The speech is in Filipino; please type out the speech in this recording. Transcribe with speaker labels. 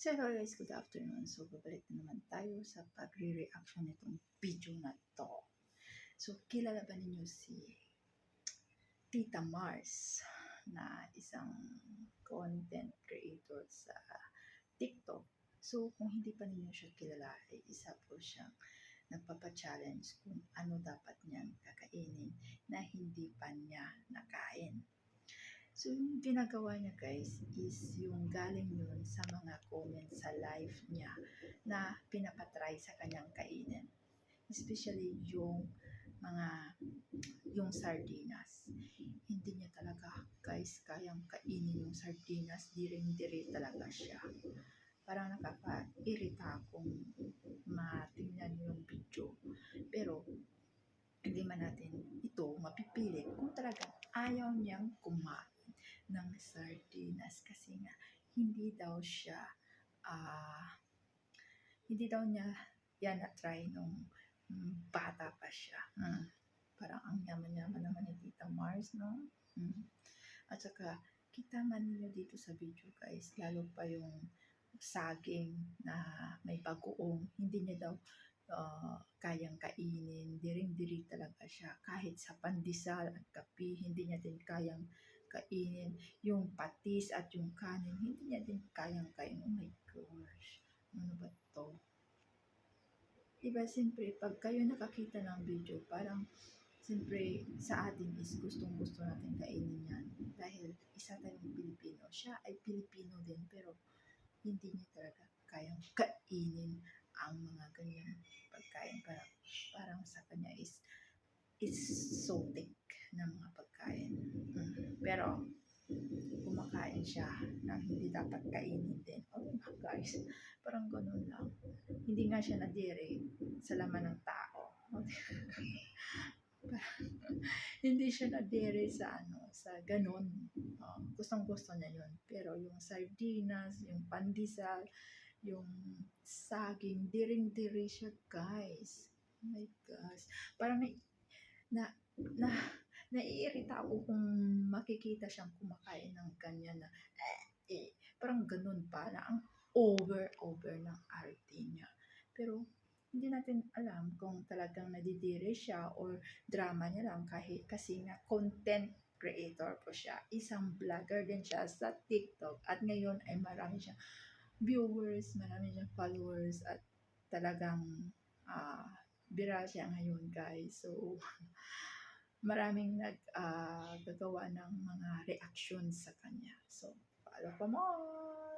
Speaker 1: So hello guys, good afternoon. So babalik na naman tayo sa pagre-reaction nitong video na to. So kilala ba ninyo si Tita Mars na isang content creator sa TikTok. So kung hindi pa ninyo siya kilala, ay isa po siyang nagpapa-challenge kung ano dapat niyang kakainin na hindi pa niya nakain. So, yung ginagawa niya guys is yung galing yun sa mga comments sa live niya na pinapatry sa kanyang kainin. Especially yung mga yung sardinas. Hindi niya talaga guys kayang kainin yung sardinas. Diring-diri talaga siya. Parang nakaka-irita kung matingnan yung video. Pero hindi man natin ito mapipilit kung talagang ayaw niyang kumain ng sardinas kasi nga hindi daw siya ah hindi daw niya yan na-try nung mm, bata pa siya. Mm. Parang ang yaman-yaman naman ni Tita Mars, no? Mm. At saka, kita man niyo dito sa video guys, lalo pa yung saging na may bagoong, hindi niya daw uh, kayang kainin, diring-diri talaga siya. Kahit sa pandesal at kape, hindi niya din kayang kainin yung patis at yung kanin, hindi niya din kayang kainin. Oh my gosh, ano ba to? Diba, siyempre, pag kayo nakakita ng video, parang, siyempre, sa atin is gustong gusto natin kainin yan. Dahil isa tayong Pilipino. Siya ay Pilipino din, pero hindi niya talaga kayang kainin ang mga ganyang pagkain. Parang, parang sa kanya is, is thick na mga pagkain. Pero, kumakain siya na hindi dapat kainin din. Oh my guys, parang ganun lang. Hindi nga siya nadiri sa laman ng tao. hindi siya nadiri sa ano, sa ganun. Uh, gustong gusto niya yun. Pero yung sardinas, yung pandesal, yung saging, diring-diri siya guys. Oh my gosh. Parang may, na, na, naiirita ako kung makikita siyang kumakain ng ganyan na eh, eh, parang ganun pa na ang over-over ng arte niya. Pero hindi natin alam kung talagang nadidire siya or drama niya lang kahit kasi nga content creator po siya. Isang vlogger din siya sa TikTok at ngayon ay marami siyang viewers, marami siyang followers at talagang uh, viral siya ngayon guys. So, maraming nag uh, gagawa ng mga reaction sa kanya. So, follow pa more!